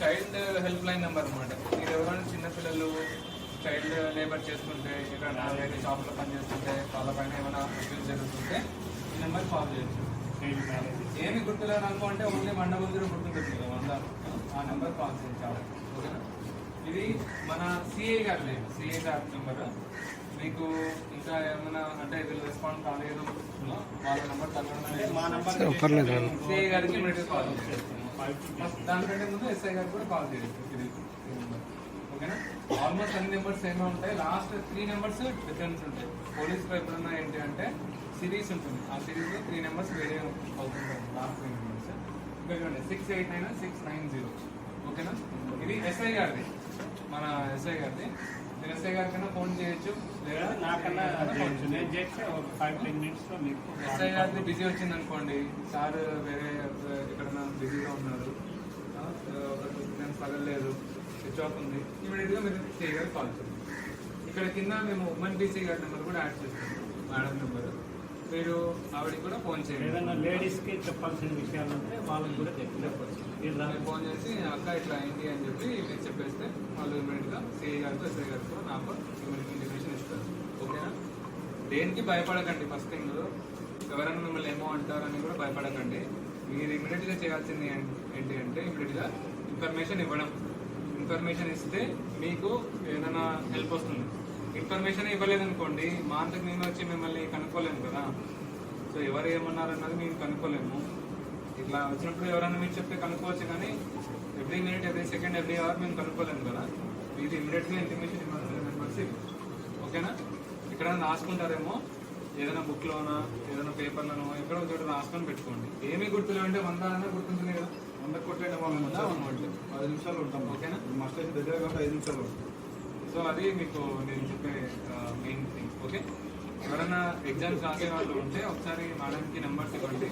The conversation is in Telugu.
చైల్డ్ హెల్ప్ లైన్ నెంబర్ అనమాట మీరు ఎవరైనా చిన్నపిల్లలు చైల్డ్ లేబర్ చేస్తుంటే ఇక్కడ వేరే షాప్లో పని చేస్తుంటే వాళ్ళపైన ఏమైనా అబ్యూస్ జరుగుతుంటే ఈ నెంబర్ కాల్ చేయొచ్చు. ఏమి గుర్తులేదు అనుకో అంటే ఓన్లీ మండ ముందు గుర్తుంటుంది కదా వంద. ఆ నెంబర్ కాల్ చేయించాలి ఓకేనా? ఇది మన సిఏ గారి సిఏ గారి నెంబర్ మీకు ఇంకా ఏమైనా అంటే వీళ్ళు రెస్పాండ్ కాలేదు వాళ్ళ నెంబర్ మా నెంబర్ తగ్గడం సిఐ గారికి ఇమీడియట్ కాల్ చేస్తాము దానికంటే ముందు ఎస్ఐ గారికి కూడా కాల్ నెంబర్. ఓకేనా? ఆల్మోస్ట్ అన్ని నెంబర్స్ ఏమో ఉంటాయి. లాస్ట్ త్రీ నెంబర్స్ డిఫరెన్స్ ఉంటాయి. పోలీస్ ఎప్పుడన్నా ఏంటి అంటే సిరీస్ ఉంటుంది. ఆ సిరీస్లో త్రీ నెంబర్స్ వేరే అవుతుంటాయి. లాస్ట్ త్రీ నెంబర్స్ ఇక్కడ six eight nine six nine zero ఓకేనా? ఇది ఎస్ఐ గారిది. మన ఎస్ఐ గారిది. మీరు ఎస్ఐ గారి కన్నా ఫోన్ చేయొచ్చు. లేదా నాకన్నా. నేను చేస్తే ఒక ఫైవ్ టెన్ మినిట్స్లో మీకు ఎస్ఐ గారిది బిజీ వచ్చింది అనుకోండి సార్ వేరే ఎక్కడన్నా బిజీగా ఉన్నారు ఆ, ఒక తగలేదు స్విచ్ ఆఫ్ ఉంది. ఇమీడియట్గా మీరు సిఐ గారికి కాల్ చేయండి. ఇక్కడ కింద మేము ఉమెన్ బీసీ గారి నెంబర్ కూడా యాడ్ చేస్తాము. మేడం నెంబర్ మీరు ఆవిడకి కూడా ఫోన్ చేయండి. ఏదైనా లేడీస్కి చెప్పాల్సిన విషయాలు ఉంటే వాళ్ళకి కూడా చెప్పవచ్చు ఫోన్ చేసి అక్క ఇట్లా అయింది అని చెప్పి మీరు చెప్పేస్తే వాళ్ళు ఇమీడియట్గా సిఐ గారితో ఎస్ఐ గారితో నాకు ఇమీడియట్ ఇంటిమేషన్ ఇస్తారు. ఓకేనా దేనికి భయపడకండి ఫస్ట్ థింగ్ ఎవరైనా మిమ్మల్ని ఏమో అంటారని కూడా భయపడకండి. మీరు ఇమీడియట్గా చేయాల్సింది ఏంటి అంటే ఇమీడియట్గా ఇన్ఫర్మేషన్ ఇవ్వడం. ఇన్ఫర్మేషన్ ఇస్తే మీకు ఏదైనా హెల్ప్ వస్తుంది. ఇన్ఫర్మేషన్ ఇవ్వలేదనుకోండి మా అంతకు మేము వచ్చి మిమ్మల్ని కనుక్కోలేము కదా. సో ఎవరు ఏమన్నారన్నది మేము కనుక్కోలేము. ఇట్లా వచ్చినప్పుడు ఎవరైనా మీరు చెప్తే కనుక్కోవచ్చు కానీ every minute every second every hour మేము కనుక్కోలేము కదా. ఇది ఇమీడియట్గా ఇంటిమేషన్ ఇవ్వాల్సిన నెంబర్స్ ఇవి ఓకేనా ఇక్కడ రాసుకుంటారేమో ఏదైనా బుక్లోనా ఏదైనా పేపర్లోనో ఎక్కడో చోట రాసుకొని పెట్టుకోండి. ఏమీ గుర్తులు అంటే వంద అన్న గుర్తుంటుంది కదా. వంద కొట్టే వాళ్ళు వంద వన్ వన్ పది నిమిషాలు ఉంటాం ఓకేనా? మా స్టేషన్ దగ్గర కాబట్టి ఐదు నిమిషాలు ఉంటాం. సో అది మీకు నేను చెప్పే మెయిన్ థింగ్ ఓకే? ఎవరైనా ఎగ్జామ్స్ రాసే వాళ్ళు ఉంటే ఒకసారి మేడంకి నెంబర్స్ ఇవ్వండి.